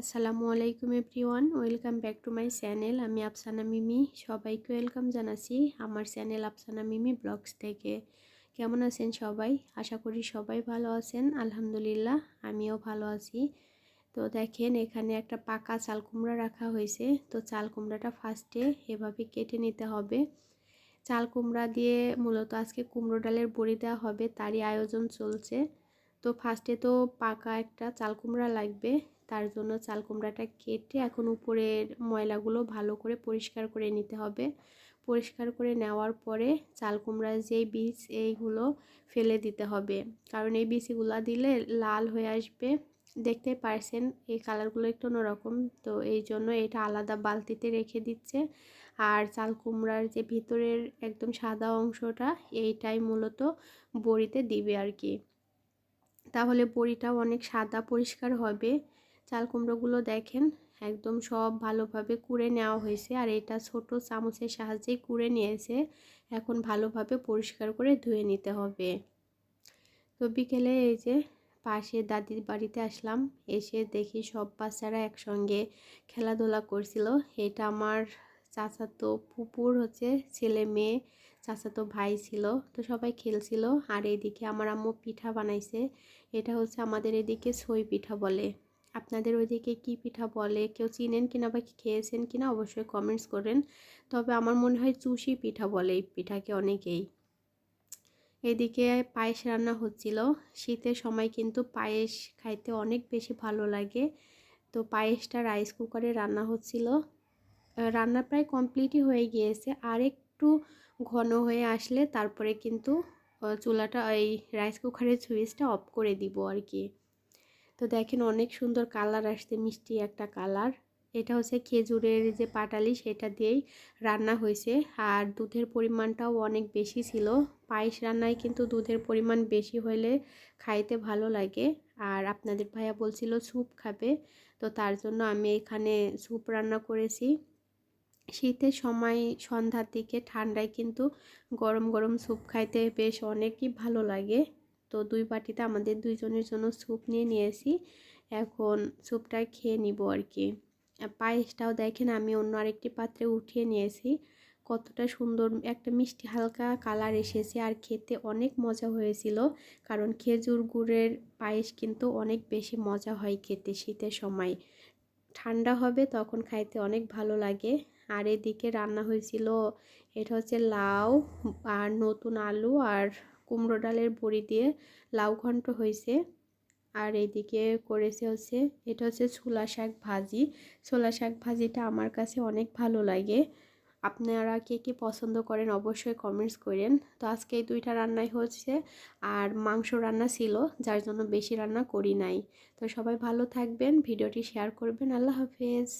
আসসালামু আলাইকুম everyone, welcome back to my channel. আমি আফসানা মিমি, সবাইকে ওয়েলকাম জানাচ্ছি আমার চ্যানেল আফসানা মিমি ব্লগস থেকে। কেমন আছেন সবাই? আশা করি সবাই ভালো আছেন, আলহামদুলিল্লাহ, আমিও ভালো আছি। তো দেখেন, এখানে একটা পাকা চাল কুমড়া রাখা হয়েছে। তো চাল কুমড়াটা ফার্স্টে এভাবে কেটে নিতে হবে। চাল কুমড়া দিয়ে মূলত আজকে কুমড়ো ডালের বড়ি দেওয়া হবে, তারই আয়োজন চলছে। তো ফার্স্টে তো পাকা একটা চাল কুমড়া লাগবে। তার জন্য চাল কুমড়াটা কেটে এখন উপরের ময়লাগুলো ভালো করে পরিষ্কার করে নিতে হবে। পরিষ্কার করে নেওয়ার পরে চাল কুমড়ার যেই বীজ এইগুলো ফেলে দিতে হবে। কারণ এই বীজগুলো দিলে লাল হয়ে আসবে। দেখতে পারছেন এই কালারগুলো একটু অন্যরকম। তো এই জন্য এটা আলাদা বালতিতে রেখে দিচ্ছে। আর চাল কুমড়ার যে ভিতরের একদম সাদা অংশটা এইটাই মূলত বড়িতে দিবে আর কি। তাহলে বড়িটাও অনেক সাদা পরিষ্কার হবে। চাল কুমড়োগুলো দেখেন, একদম সব ভালোভাবে কুড়ে নেওয়া হয়েছে। আর এটা ছোট চামচের সাহায্যেই কুড়ে নিয়েছে। এখন ভালোভাবে পরিষ্কার করে ধুয়ে নিতে হবে। তো বিকেলে এই যে পাশে দাদির বাড়িতে আসলাম, এসে দেখি সব বাচ্চারা একসঙ্গে খেলাধুলা করছিল। এটা আমার চাচাতো পুপুর হচ্ছে, ছেলে মেয়ে, চাচাতো ভাই ছিল, তো সবাই খেলছিল। আর এদিকে আমার আম্মু পিঠা বানাইছে। এটা হচ্ছে আমাদের এদিকে ছই পিঠা বলে। আপনাদের ওইদিকে কি পিঠা বলে? কেউ চিনেন কিনা বা খেয়েছেন কিনা অবশ্যই কমেন্টস করেন তবে আমার মনে হয় চুষি পিঠা বলে এই পিঠাকে অনেকেই। এদিকে পায়েস রান্না হচ্ছিল। শীতের সময় কিন্তু পায়েস খাইতে অনেক বেশি ভালো লাগে। তো পায়েসটা রাইস কুকারে রান্না হচ্ছিল। রান্না প্রায় কমপ্লিটই হয়ে গিয়েছে। আর একটু ঘন হয়ে আসলে তারপরে কিন্তু চুলাটা, এই রাইস কুকারের সুইচটা অফ করে দিব আর কি। তো দেখেন অনেক সুন্দর কালার আসছে, মিষ্টি একটা কালার। এটা হচ্ছে খেজুরের যে পাটালি, সেটা দিয়েই রান্না হয়েছে। আর দুধের পরিমাণটাও অনেক বেশি ছিল। পায়েস রান্নায় কিন্তু দুধের পরিমাণ বেশি হলে খাইতে ভালো লাগে। আর আপনাদের ভাইয়া বলছিল স্যুপ খাবে, তো তার জন্য আমি এখানে স্যুপ রান্না করেছি। শীতের সময় সন্ধ্যার দিকে ঠান্ডায় কিন্তু গরম গরম স্যুপ খাইতে বেশ অনেকই ভালো লাগে। তো দুই বাটিতে আমাদের দুইজনের জন্য স্যুপ নিয়ে নিয়েছি। এখন স্যুপটা খেয়ে নিব আর কি। পায়েসটাও দেখেন আমি অন্য আরেকটি পাত্রে উঠিয়ে নিয়েছি। কতটা সুন্দর একটা মিষ্টি হালকা কালার এসেছে আর খেতে অনেক মজা হয়েছিল। কারণ খেজুর গুড়ের পায়েস কিন্তু অনেক বেশি মজা হয় খেতে শীতের সময়। ঠান্ডা হবে তখন খাইতে অনেক ভালো লাগে। আর এদিকে রান্না হয়েছিল, এটা হচ্ছে লাউ আর নতুন আলু আর কুমড়ো ডালের বড়ি দিয়ে লাউ ঘন্ট হয়েছে। আর এইদিকে করেছে হচ্ছে, এটা হচ্ছে ছোলা শাক ভাজি। ছোলা শাক ভাজিটা আমার কাছে অনেক ভালো লাগে। আপনারা কে কে পছন্দ করেন অবশ্যই কমেন্টস করেন। তো আজকে এই দুইটা রান্নাই হচ্ছে, আর মাংস রান্না ছিল, যার জন্য বেশি রান্না করি নাই। তো সবাই ভালো থাকবেন, ভিডিওটি শেয়ার করবেন। আল্লাহ হাফেজ।